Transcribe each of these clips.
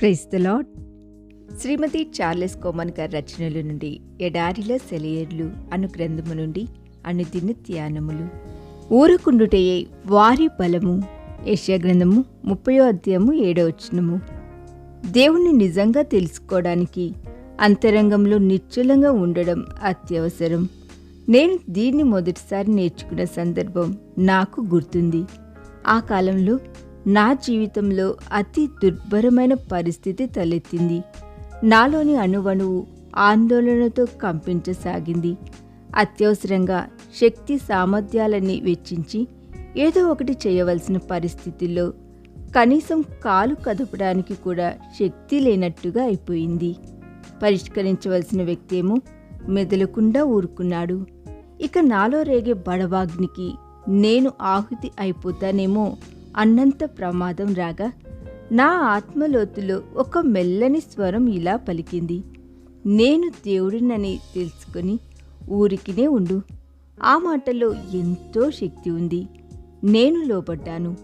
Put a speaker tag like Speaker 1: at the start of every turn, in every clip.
Speaker 1: Praise the lord Shrimati Charles Cowman గారి రచనల నుండి ఎడారిలో సెలయర్లు అను గ్రంథము నుండి అనుదిన ధ్యానములు. ఊరుకుండుటయే వారి బలము. యెషయా గ్రంథము ముప్పయో అధ్యాయము ఏడో వచనము. దేవుణ్ణి నిజంగా తెలుసుకోవడానికి అంతరంగంలో నిశ్చలంగా ఉండడం అత్యవసరం. నేను దీన్ని మొదటిసారి నేర్చుకున్న సందర్భం నాకు గుర్తుంది. ఆ కాలంలో నా జీవితంలో అతి దుర్భరమైన పరిస్థితి తలెత్తింది. నాలోని అణువణువు ఆందోళనతో కంపించసాగింది. అత్యవసరంగా శక్తి సామర్థ్యాలన్నీ వెచ్చించి ఏదో ఒకటి చేయవలసిన పరిస్థితిలో కనీసం కాలు కదపడానికి కూడా శక్తి లేనట్టుగా అయిపోయింది. పరిష్కరించవలసిన వ్యక్తి ఏమో మెదలకుండా ఊరుకున్నాడు. ఇక నాలో రేగే బడవాగ్నికి నేను ఆహుతి అయిపోతానేమో అన్నంత ప్రమాదం రాగా నా ఆత్మలోతులో ఒక మెల్లని స్వరం ఇలా పలికింది. నేను దేవుడినని తెలుసుకొని ఊరికినే ఉండు. ఆ మాటలో ఎంతో శక్తి ఉంది. నేను లోపడ్డాను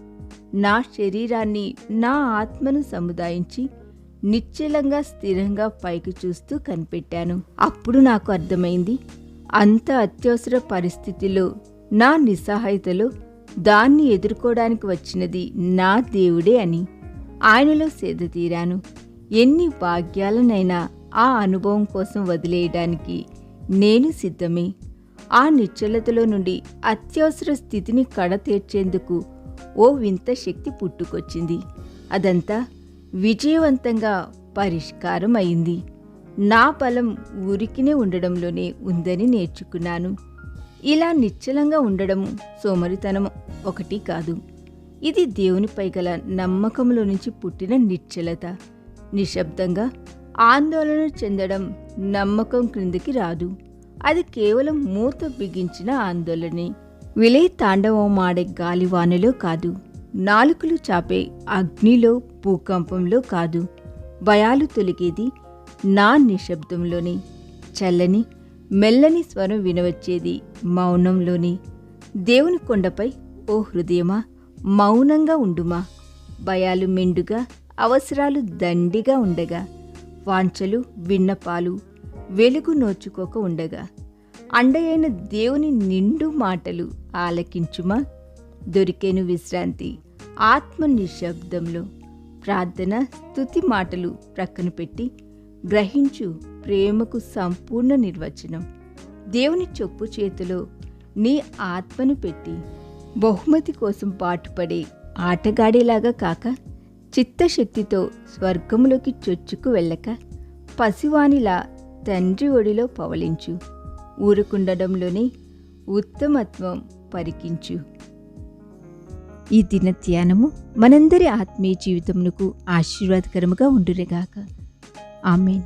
Speaker 1: నా శరీరాన్ని నా ఆత్మను సముదాయించి నిశ్చలంగా స్థిరంగా పైకి చూస్తూ కనిపెట్టాను. అప్పుడు నాకు అర్థమైంది అంత అత్యవసర పరిస్థితిలో నా నిస్సహాయతలో దాన్ని ఎదుర్కోవడానికి వచ్చినది నా దేవుడే అని ఆయనలో సేద తీరాను. ఎన్ని భాగ్యాలనైనా ఆ అనుభవం కోసం వదిలేయడానికి నేను సిద్ధమే. ఆ నిశ్చలతలో నుండి అత్యవసర స్థితిని కడతీర్చేందుకు ఓ వింత శక్తి పుట్టుకొచ్చింది. అదంతా విజయవంతంగా పరిష్కారం అయింది నా బలం ఊరికినే ఉండడంలోనే ఉందని నేర్చుకున్నాను. ఇలా నిశ్చలంగా ఉండడం సోమరితనం ఒకటి కాదు. ఇది దేవునిపై గల నమ్మకంలో నుంచి పుట్టిన నిశ్చలత. నిశ్శబ్దంగా ఆందోళన చెందడం నమ్మకం క్రిందికి రాదు. అది కేవలం మూత బిగించిన ఆందోళనే. విలే తాండవమాడే గాలివానలో కాదు. నాలుకలు చాపే అగ్నిలో భూకంపంలో కాదు. భయాలు తొలిగేది నా నిశ్శబ్దంలోనే. చల్లని మెల్లని స్వరం వినవచ్చేది మౌనంలోని. దేవుని కొండపై ఓ హృదయమా మౌనంగా ఉండుమా. భయాలు మెండుగా అవసరాలు దండిగా ఉండగా. వాంఛలు విన్నపాలు వెలుగు నోచుకోక ఉండగా. అండయైన దేవుని నిండు మాటలు ఆలకించుమా. దొరికేను విశ్రాంతి ఆత్మ నిశ్శబ్దంలో ప్రార్థన స్తుతి మాటలు ప్రక్కన పెట్టి గ్రహించు ప్రేమకు సంపూర్ణ నిర్వచనం. దేవుని చొప్పు చేతిలో నీ ఆత్మను పెట్టి బహుమతి కోసం పాటుపడే ఆటగాడేలాగా కాక చిత్తశక్తితో స్వర్గంలోకి చొచ్చుకు వెళ్ళక పసివానిలా తండ్రి ఒడిలో పవలించు. ఊరుకుండడంలోనే ఉత్తమత్వం పరికించు. ఈ దిన ధ్యానము మనందరి ఆత్మీయ జీవితమునకు ఆశీర్వాదకరముగా ఉండురేగాక ఆమెన్.